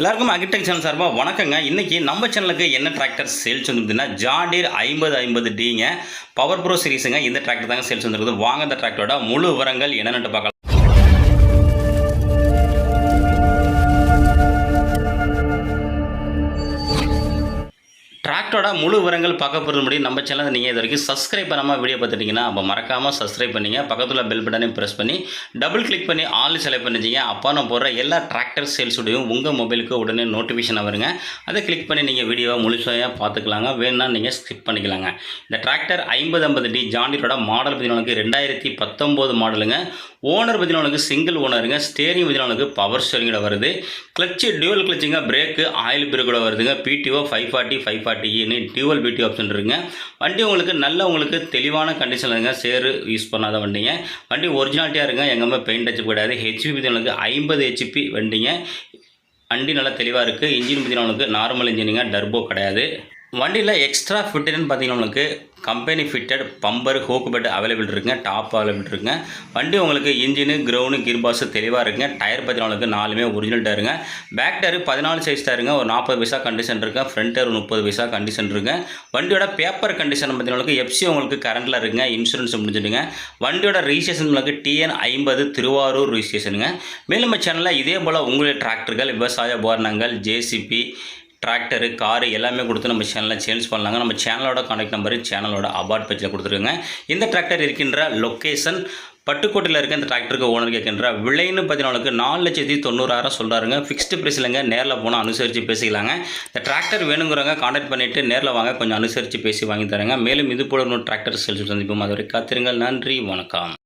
எல்லாருக்கும் agritech channel சார்பாக வணக்கங்க. இன்றைக்கி நம்ம சேனலுக்கு என்ன டிராக்டர் சேல்ஸ் வந்துருக்குதுன்னா ஜாண்டீர் ஐம்பது ஐம்பது டிங்க பவர் ப்ரோ சீரிஸுங்க இந்த டிராக்டர் தாங்க சேல்ஸ் வந்துருக்குது வாங்க இந்த டிராக்டரோட முழு விவரங்கள் என்னென்னு பார்க்கலாம். டிராக்டரோட முழு விவரங்கள் பார்க்க போகிறது முடியும் நம்ம சேனலை நீங்கள் இது வரைக்கும் சப்ஸ்கிரைப் பண்ணாமல் வீடியோ பார்த்துட்டிங்கன்னா அப்போ மறக்காமல் சப்ஸ்கிரைப் பண்ணிங்க. பக்கத்தில் பெல் பட்டனையும் ப்ரெஸ் பண்ணி டபுள் கிளிக் பண்ணி ஆல் செலக்ட் பண்ணிச்சிங்க அப்போ நான் போடுற எல்லா டிராக்டர் சேல்ஸுடையும் உங்கள் மொபைலுக்கு உடனே நோட்டிஃபிகேஷன் வருங்க. அதை கிளிக் பண்ணி நீங்கள் வீடியோவை முழுசாக பார்த்துக்கலாங்க. வேணும்னா நீங்கள் ஸ்கிப் பண்ணிக்கலாங்க. இந்த டிராக்டர் ஐம்பது ஐம்பது டி ஜாண்டிரோட மாடல் பதினொன்று ரெண்டாயிரத்தி பத்தொம்போது மாடலுங்க ஓனர் பதினொன்று சிங்கிள் ஓனருங்க ஸ்டேரிங் பதினொன்று பவர் ஸ்டேரிங்கோட வருது. கிளச்சு டியூவல் கிளச்சுங்க பிரேக்கு ஆயில் பிரேக்கோட வருதுங்க. PTO five forty five forty ஃபார்ட்டின்னு dual PT option இருக்குங்க. வண்டி உங்களுக்கு நல்ல உங்களுக்கு தெளிவான கண்டிஷனில் இருங்க சேரு யூஸ் பண்ணாத வண்டிங்க. வண்டி ஒரிஜினாலிட்டியாக இருங்க எங்கேயுமே பெயிண்ட் அடிச்சு கிடையாது ஹெச்பி உங்களுக்கு ஐம்பது ஹெச்பி வண்டிங்க. வண்டி நல்லா தெளிவாக இருக்குது இன்ஜின் பார்த்தீங்கன்னா உங்களுக்கு நார்மல் இன்ஜினுங்க டர்போ கிடையாது. வண்டியில் எக்ஸ்ட்ரா ஃபிட்டுன்னு பார்த்தீங்கன்னா உங்களுக்கு company fitted bumper hook bed available இருக்குங்க டாப் அவைலபிள் இருக்குங்க. வண்டி உங்களுக்கு இன்ஜினு கிரவுண்டு கீர் பாக்ஸ் தெளிவாக இருக்குங்க. டயர் பதினாலுக்கு நாலுமே ஒரிஜினல் டயருங்க பேக் டயர் பதினாலு சைஸ் டயருங்க ஒரு நாற்பது பைசா கண்டிஷன் இருக்குது ஃப்ரண்ட் டயர் முப்பது பைசா கண்டிஷன் இருக்குங்க வண்டியோட பேப்பர் கண்டிஷன் பார்த்தீங்கன்னா எஃப்சி உங்களுக்கு கரண்டில் இருக்குங்க. இன்சூரன்ஸ் முடிஞ்சிடுங்க. வண்டியோட ரிஜிஸ்ட்ரேஷன் உங்களுக்கு டிஎன் ஐம்பது திருவாரூர் ரிஜிஸ்ட்ரேஷனுங்க மேலும் சேனலில் இதே போல் உங்களுடைய டிராக்டர்கள் விவசாய உபகரணங்கள் ஜேசிபி டிராக்டரு காரு எல்லாமே கொடுத்து நம்ம சேனலில் சேல்ஸ் பண்ணலாங்க. நம்ம சேனலோட கான்டாக்ட் நம்பரு சேனலோட அபார்ட் பேஜில் கொடுத்துருங்க இந்த டிராக்டர் இருக்கின்ற லொக்கேஷன் பட்டுக்கோட்டையில் இருக்க இந்த டிராக்டருக்கு ஓனர் கேட்கின்ற விலைன்னு பார்த்தீங்கன்னா நாலு லட்சத்தி தொண்ணூறாயிரம் சொல்கிறாருங்க ஃபிக்ஸ்டு ப்ரைஸ் நேரில் போனால் அனுசரித்து பேசிக்கலாங்க. இந்த டிராக்டர் வேணுங்கிறவங்க காண்டாக்ட் பண்ணிவிட்டு நேரில் வாங்க கொஞ்சம் அனுசரித்து பேசி வாங்கி தரேங்க. மேலும் இது போல இன்னும் டிராக்டர் சேல்ஸ் சந்திப்போம். அது வரை காத்திருங்கள். நன்றி வணக்கம்.